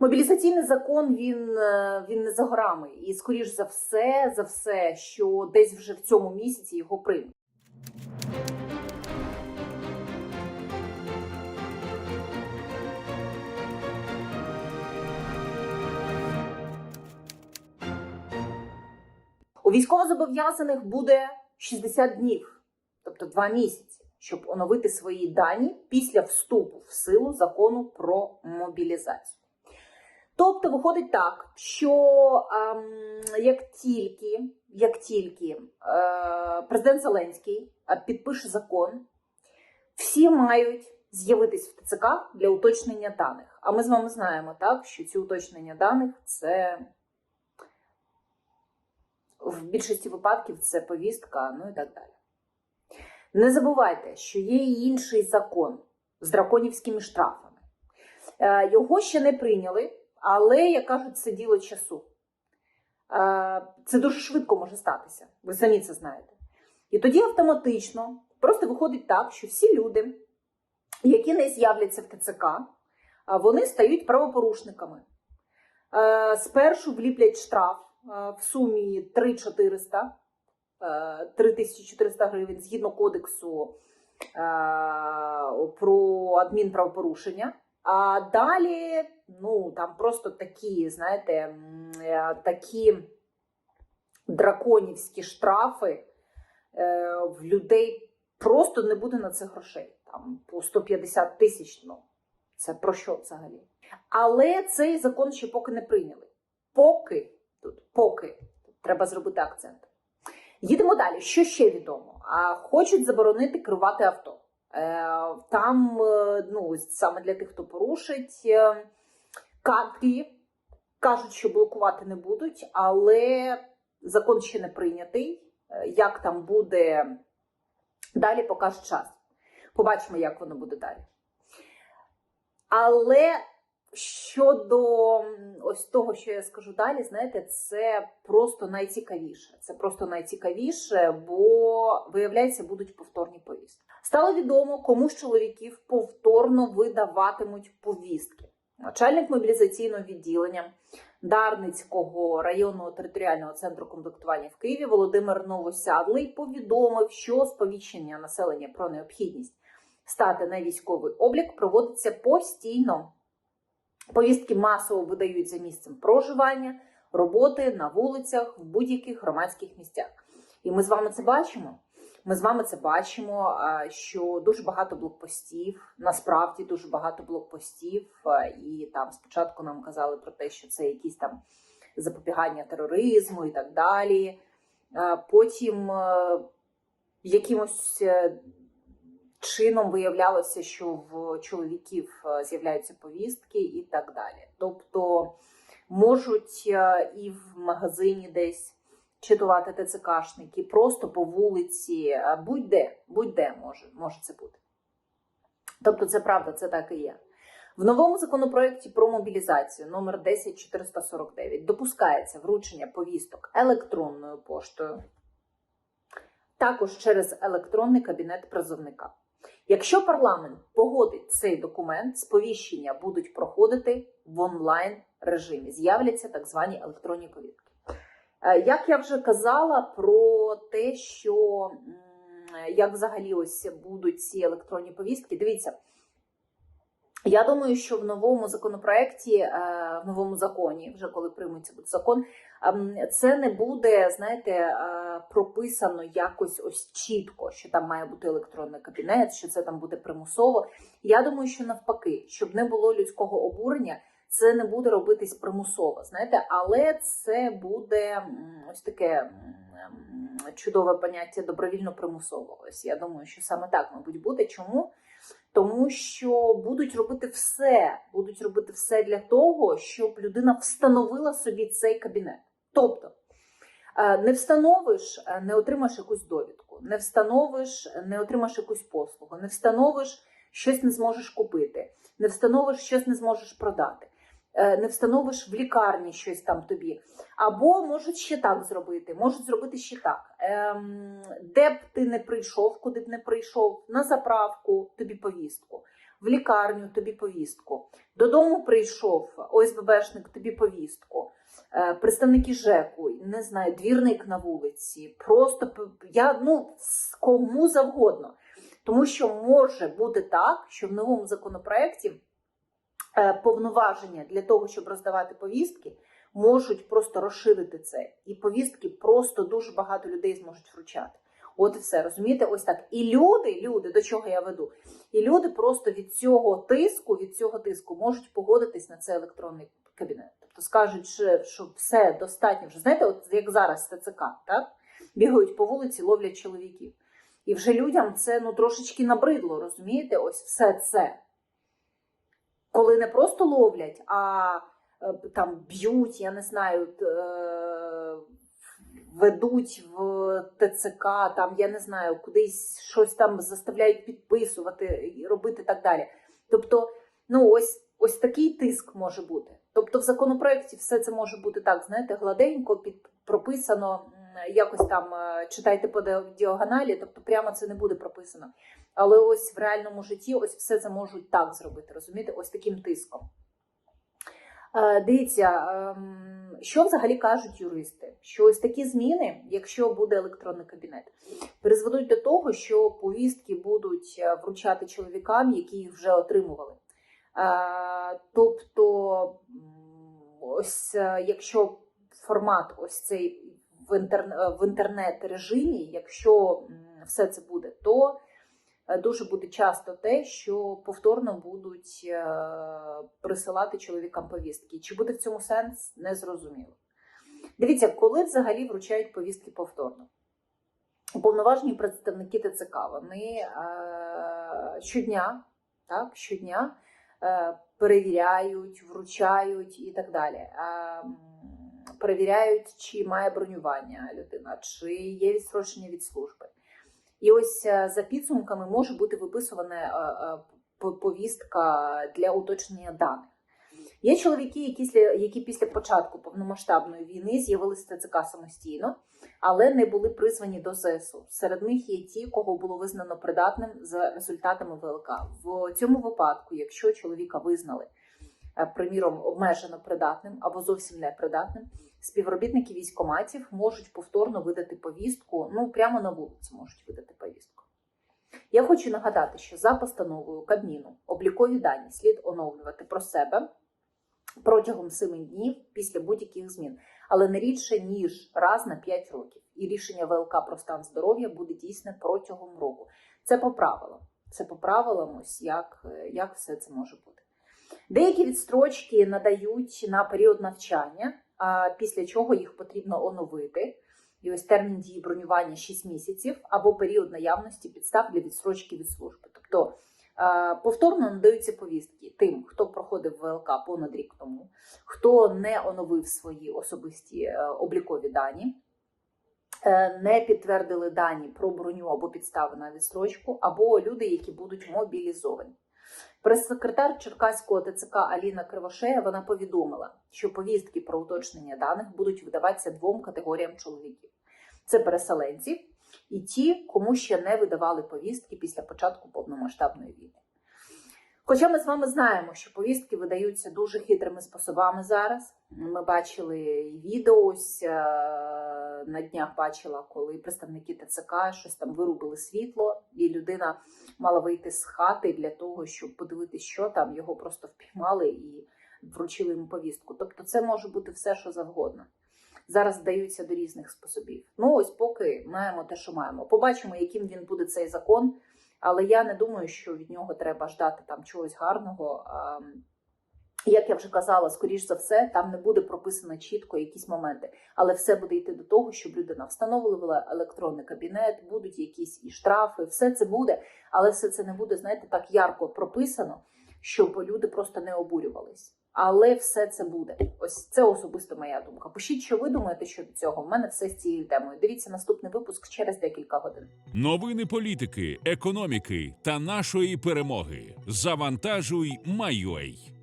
Мобілізаційний закон він, е, він не за горами, і скоріш за все, за все, що десь вже в цьому місяці його приймуть. У військовозобов'язаних буде 60 днів, тобто 2 місяці, щоб оновити свої дані після вступу в силу закону про мобілізацію. Тобто виходить так, що ем, як тільки, як тільки е, президент Зеленський е, підпише закон, всі мають з'явитись в ТЦК для уточнення даних. А ми з вами знаємо, так, що ці уточнення даних це в більшості випадків це повістка, ну і так далі. Не забувайте, що є і інший закон з драконівськими штрафами. Е, Його ще не прийняли, але, як кажуть, це діло часу. Е, Це дуже швидко може статися. Ви самі це знаєте. І тоді автоматично просто виходить так, що всі люди, які не з'являться в ТЦК, вони стають правопорушниками. Е, Спершу вліплять штраф е, в сумі 3400, е, 3400 гривень згідно кодексу е, про адмінправопорушення. А далі, ну там просто такі, знаєте, е, такі драконівські штрафи е, в людей просто не буде на це грошей. Там по 150 тисяч. Ну це про що взагалі? Але цей закон ще поки не прийняли. Поки тут, поки треба зробити акцент. Їдемо далі. Що ще відомо? А хочуть заборонити керувати авто. Е, Там, е, ну саме для тих, хто порушить, е, картки кажуть, що блокувати не будуть, але закон ще не прийнятий. Е, Як там буде далі, покаже час. Побачимо, як воно буде далі. Але щодо ось того, що я скажу далі, знаєте, це просто найцікавіше. Це просто найцікавіше, бо виявляється, будуть повторні повістки. Стало відомо, кому з чоловіків повторно видаватимуть повістки. Начальник мобілізаційного відділення Дарницького районного територіального центру комплектування в Києві Володимир Новосядлий повідомив, що сповіщення населення про необхідність стати на військовий облік проводиться постійно. Повістки масово видають за місцем проживання, роботи на вулицях, в будь-яких громадських місцях. І ми з вами це бачимо. Ми з вами це бачимо, що дуже багато блокпостів, насправді дуже багато блокпостів, і там спочатку нам казали про те, що це якісь там запобігання тероризму і так далі. Потім е, якимось е, чином виявлялося, що в чоловіків е, з'являються повістки і так далі. Тобто можуть е, і в магазині десь читувати ТЦКшники, просто по вулиці, е, будь-де, будь-де може, може це бути. Тобто, це правда, це так і є. В новому законопроекті про мобілізацію номер 10449 допускається вручення повісток електронною поштою, також через електронний кабінет призовника. Якщо парламент погодить цей документ, сповіщення будуть проходити в онлайн режимі. З'являться так звані електронні повістки. Е, Як я вже казала про те, що як взагалі ось будуть ці електронні повістки, дивіться. Я думаю, що в новому законопроекті, е, в новому законі, вже коли прийметься буде закон, ем, це не буде, знаєте, е, прописано якось ось чітко, що там має бути електронний кабінет, що це там буде примусово. Я думаю, що навпаки, щоб не було людського обурення, це не буде робитись примусово, знаєте, але це буде ось таке чудове поняття добровільно примусово. Ось я думаю, що саме так, мабуть, буде. Чому? Тому що будуть робити все, будуть робити все для того, щоб людина встановила собі цей кабінет. Тобто е, не встановиш, е, не отримаєш якусь довідку, не встановиш, не отримаєш якусь послугу, не встановиш, щось не зможеш купити, не встановиш, щось не зможеш продати, не встановиш в лікарні щось там тобі. Або можуть ще так зробити, можуть зробити ще так. Ем, де б ти не прийшов, куди б не прийшов, на заправку тобі повістку. в лікарню тобі повістку. Додому прийшов ОСББшник тобі повістку. Е, Представники ЖЕКу, не знаю, двірник на вулиці, просто я ну кому завгодно. Тому що може бути так, що в новому законопроекті е, повноваження для того, щоб роздавати повістки, можуть просто розширити це. І повістки просто дуже багато людей зможуть вручати. От і все, розумієте, ось так. І люди, люди, до чого я веду, і люди просто від цього тиску, від цього тиску можуть погодитись на цей електронний кабінет. Тобто скажуть, що, що все достатньо вже. Знаєте, от як зараз ТЦК, так? Бігають по вулиці, ловлять чоловіків. І вже людям це ну трошечки набридло, розумієте? Ось все це. Коли не просто ловлять, а е, там б'ють, я не знаю, е, ведуть в ТЦК, там, я не знаю, кудись щось там заставляють підписувати і робити так далі. Тобто, ну ось, ось такий тиск може бути. Тобто в законопроекті все це може бути так, знаєте, гладенько під прописано, якось там е, читайте по діагоналі, тобто прямо це не буде прописано. Але ось в реальному житті ось все це можуть так зробити, розумієте, ось таким тиском. Е, Дивіться, ем, що взагалі кажуть юристи? Що ось такі зміни, якщо буде електронний кабінет, призведуть до того, що повістки будуть е, вручати чоловікам, які їх вже отримували. Тобто, ось е, якщо формат ось цей в, інтерне- в інтернет-режимі, якщо все це буде, то е, дуже буде часто те, що повторно будуть е, присилати чоловікам повістки. Чи буде в цьому сенс, не зрозуміло. Дивіться, коли взагалі вручають повістки повторно. Уповноважені представники ТЦК вони е, щодня, так, щодня е, перевіряють, вручають і так далі. Е, перевіряють, чи має бронювання людина, чи є відстрочення від служби. І ось е, за підсумками може бути виписувана е, е, повістка для уточнення даних. Є чоловіки, які, які після початку повномасштабної війни з'явилися ТЦК самостійно, але не були призвані до ЗСУ. Серед них є ті, кого було визнано придатним за результатами ВЛК. В цьому випадку, якщо чоловіка визнали, е, приміром, обмежено придатним або зовсім непридатним, співробітники військоматів можуть повторно видати повістку, ну прямо на вулиці можуть видати повістку. Я хочу нагадати, що за постановою Кабміну облікові дані слід оновлювати про себе протягом 7 днів після будь-яких змін, але не рідше ніж раз на 5 років. І рішення ВЛК про стан здоров'я буде дійсне протягом року. Це по правилам. Це по правилам, ось як, е, як все це може бути. Деякі відстрочки надають на період навчання, а після чого їх потрібно оновити. І ось термін дії бронювання 6 місяців або період наявності підстав для відстрочки від служби. Тобто повторно надаються повістки тим, хто проходив ВЛК понад рік тому, хто не оновив свої особисті е, облікові дані, е, не підтвердили дані про броню або підстави на відстрочку, або люди, які будуть мобілізовані. Прес-секретар Черкаського ТЦК Аліна Кривошея вона повідомила, що повістки про уточнення даних будуть видаватися двом категоріям чоловіків: це переселенці і ті, кому ще не видавали повістки після початку повномасштабної війни. Хоча ми з вами знаємо, що повістки видаються дуже хитрими способами зараз. Ми бачили і відео ось е, на днях бачила, коли представники ТЦК щось там вирубили світло, і людина мала вийти з хати для того, щоб подивитися, що там його просто впіймали і вручили йому повістку. Тобто, це може бути все, що завгодно. Зараз вдаються до різних способів. Ну ось поки маємо те, що маємо. Побачимо, яким він буде цей закон. Але я не думаю, що від нього треба ждати там чогось гарного. Як я вже казала, скоріш за все, там не буде прописано чітко якісь моменти, але все буде йти до того, щоб людина встановлювала електронний кабінет, будуть якісь і штрафи, все це буде, але все це не буде, знаєте, так ярко прописано, щоб люди просто не обурювались. Але все це буде. Ось це особисто моя думка. Пишіть, що ви думаєте щодо цього. У мене все з цією темою. Дивіться наступний випуск через декілька годин. Новини політики, економіки та нашої перемоги. Завантажуй, Майой.